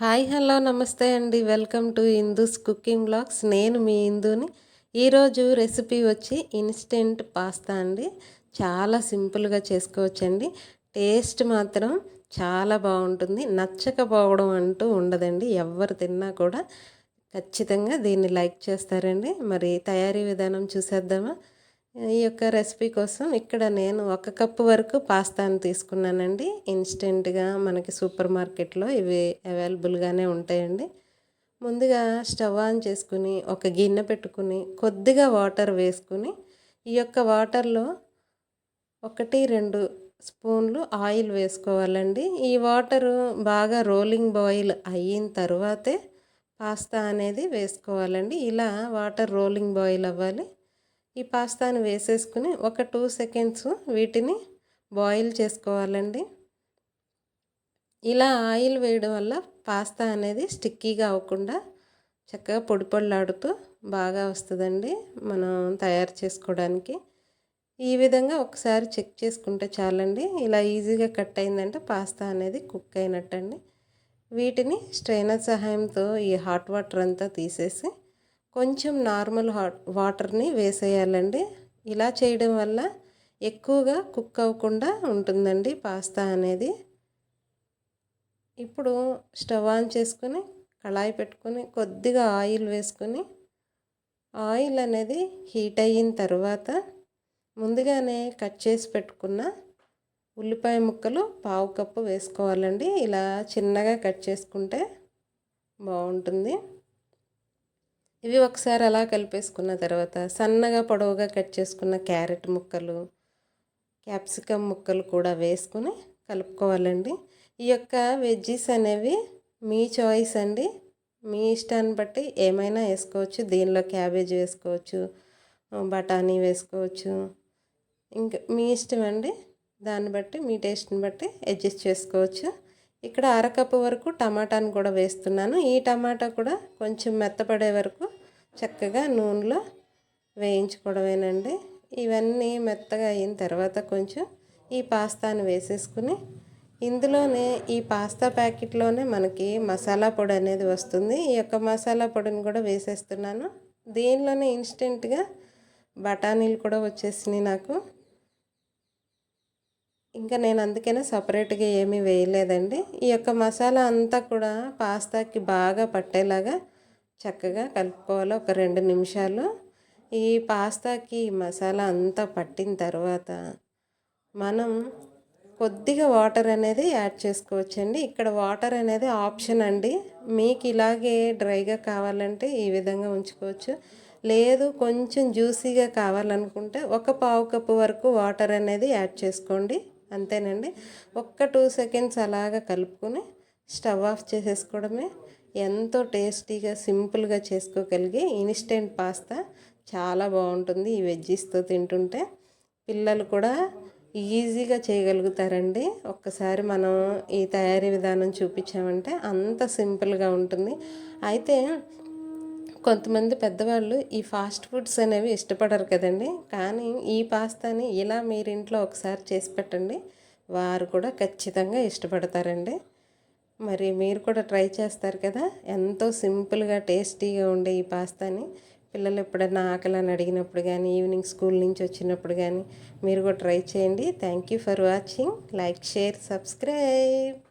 Hi hello నమస్తే అండి. Welcome to Indu's cooking blogs. నేను మీ ఇందుని. ఈరోజు రెసిపీ వచ్చి ఇన్స్టెంట్ పాస్తా అండి. చాలా సింపుల్గా చేసుకోవచ్చండి. టేస్ట్ మాత్రం చాలా బాగుంటుంది. నచ్చకపోవడం అంటూ ఉండదండి. ఎవరు తిన్నా కూడా ఖచ్చితంగా దీన్ని లైక్ చేస్తారండి. మరి తయారీ విధానం చూసేద్దామా? ఈ యొక్క రెసిపీ కోసం ఇక్కడ నేను ఒక కప్పు వరకు పాస్తాను తీసుకున్నానండి. ఇన్స్టెంట్గా మనకి సూపర్ మార్కెట్లో ఇవి అవైలబుల్గానే ఉంటాయండి. ముందుగా స్టవ్ ఆన్ చేసుకుని ఒక గిన్నె పెట్టుకుని కొద్దిగా వాటర్ వేసుకుని ఈ యొక్క వాటర్లో ఒకటి రెండు స్పూన్లు ఆయిల్ వేసుకోవాలండి. ఈ వాటరు బాగా రోలింగ్ బాయిల్ అయిన తర్వాతే పాస్తా అనేది వేసుకోవాలండి. ఇలా వాటర్ రోలింగ్ బాయిల్ అవ్వాలి. ఈ పాస్తాను వేసేసుకుని ఒక టూ సెకండ్స్ వీటిని బాయిల్ చేసుకోవాలండి. ఇలా ఆయిల్ వేయడం వల్ల పాస్తా అనేది స్టిక్కీగా అవ్వకుండా చక్కగా పొడి పొడిలాడుతూ బాగా వస్తుందండి మనం తయారు చేసుకోవడానికి. ఈ విధంగా ఒకసారి చెక్ చేసుకుంటే చాలండి. ఇలా ఈజీగా కట్ అయిందంటే పాస్తా అనేది కుక్ అయినట్టండి. వీటిని స్ట్రైనర్ సహాయంతో ఈ హాట్ వాటర్ అంతా తీసేసి కొంచెం నార్మల్ హాట్ వాటర్ని వేసేయాలండి. ఇలా చేయడం వల్ల ఎక్కువగా కుక్ అవ్వకుండా ఉంటుందండి పాస్తా అనేది. ఇప్పుడు స్టవ్ ఆన్ చేసుకొని కళాయి పెట్టుకొని కొద్దిగా ఆయిల్ వేసుకొని ఆయిల్ అనేది హీట్ అయిన తర్వాత ముందుగానే కట్ చేసి పెట్టుకున్న ఉల్లిపాయ ముక్కలు పావు కప్పు వేసుకోవాలండి. ఇలా చిన్నగా కట్ చేసుకుంటే బాగుంటుంది. ఇవి ఒకసారి అలా కలిపేసుకున్న తర్వాత సన్నగా పొడవుగా కట్ చేసుకున్న క్యారెట్ ముక్కలు క్యాప్సికమ్ ముక్కలు కూడా వేసుకుని కలుపుకోవాలండి. ఈ యొక్క వెజ్జీస్ అనేవి మీ చాయిస్ అండి. మీ ఇష్టాన్ని బట్టి ఏమైనా వేసుకోవచ్చు. దీనిలో క్యాబేజ్ వేసుకోవచ్చు బఠానీ వేసుకోవచ్చు. ఇంకా మీ ఇష్టం అండి. దాన్ని బట్టి మీ టేస్ట్ని బట్టి అడ్జస్ట్ చేసుకోవచ్చు. ఇక్కడ అరకప్పు వరకు టమాటాను కూడా వేస్తున్నాను. ఈ టమాటా కూడా కొంచెం మెత్తపడే వరకు చక్కగా నూనెలో వేయించుకోవడమేనండి. ఇవన్నీ మెత్తగా అయిన తర్వాత కొంచెం ఈ పాస్తాను వేసేసుకుని ఇందులోనే ఈ పాస్తా ప్యాకెట్లోనే మనకి మసాలా పొడి అనేది వస్తుంది. ఈ యొక్క మసాలా పొడిని కూడా వేసేస్తున్నాను. దీనిలోనే ఇన్స్టెంట్గా బఠానీలు కూడా వచ్చేసినాయి నాకు. ఇంకా నేను అందుకనే సపరేట్గా ఏమీ వేయలేదండి. ఈ యొక్క మసాలా అంతా కూడా పాస్తాకి బాగా పట్టేలాగా చక్కగా కలుపుకోవాలి. ఒక రెండు నిమిషాలు. ఈ పాస్తాకి మసాలా అంతా పట్టిన తర్వాత మనం కొద్దిగా వాటర్ అనేది యాడ్ చేసుకోవచ్చండి. ఇక్కడ వాటర్ అనేది ఆప్షన్ అండి. మీకు ఇలాగే డ్రైగా కావాలంటే ఈ విధంగా ఉంచుకోవచ్చు. లేదు కొంచెం జ్యూసీగా కావాలనుకుంటే ఒక పావు కప్పు వరకు వాటర్ అనేది యాడ్ చేసుకోండి. అంతేనండి. ఒక్క టూ సెకండ్స్ అలాగా కలుపుకొని స్టవ్ ఆఫ్ చేసేసుకోవడమే. ఎంతో టేస్టీగా సింపుల్గా చేసుకోగలిగే ఇన్స్టెంట్ పాస్తా. చాలా బాగుంటుంది ఈ వెజ్జీస్తో తింటుంటే. పిల్లలు కూడా ఈజీగా చేయగలుగుతారండి. ఒక్కసారి మనం ఈ తయారీ విధానం చూపించామంటే అంత సింపుల్గా ఉంటుంది. అయితే కొంతమంది పెద్దవాళ్ళు ఈ ఫాస్ట్ ఫుడ్స్ అనేవి ఇష్టపడరు కదండి. కానీ ఈ పాస్తాని ఇలా మీరింట్లో ఒకసారి చేసి పెట్టండి. వారు కూడా ఖచ్చితంగా ఇష్టపడతారండి. మరి మీరు కూడా ట్రై చేస్తారు కదా. ఎంతో సింపుల్గా టేస్టీగా ఉండే ఈ పాస్తాని. పిల్లలు ఎప్పుడైనా ఆకలి అని అడిగినప్పుడు కానీ ఈవినింగ్ స్కూల్ నుంచి వచ్చినప్పుడు కానీ మీరు కూడా ట్రై చేయండి. Thank you for watching. Like share subscribe.